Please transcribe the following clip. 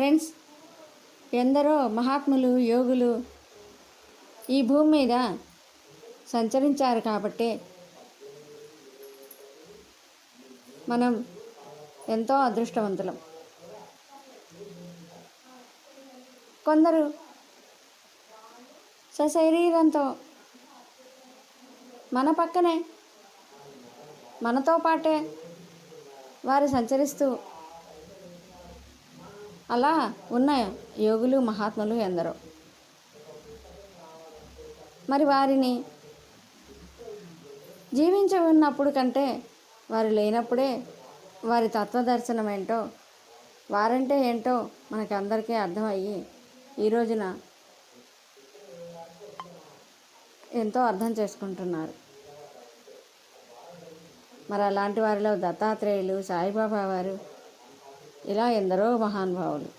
Friends ఎందరో మహాత్ములు యోగులు ఈ భూమి మీద సంచరించారు కాబట్టి మనం ఎంతో అదృష్టవంతులం. కొందరు సశరీరంతో మన పక్కనే మనతో పాటే వారు సంచరిస్తూ అలా ఉన్న యోగులు మహాత్ములు ఎందరో. మరి వారిని జీవించి ఉన్నప్పుడు కంటే వారు లేనప్పుడే వారి తత్వదర్శనం ఏంటో వారంటే ఏంటో మనకి అందరికీ అర్థమయ్యి ఈ రోజున ఎంతో అర్థం చేసుకుంటున్నారు. మరి అలాంటి వారిలో దత్తాత్రేయులు సాయిబాబా వారు ఇలా ఎందరో మహానుభావులు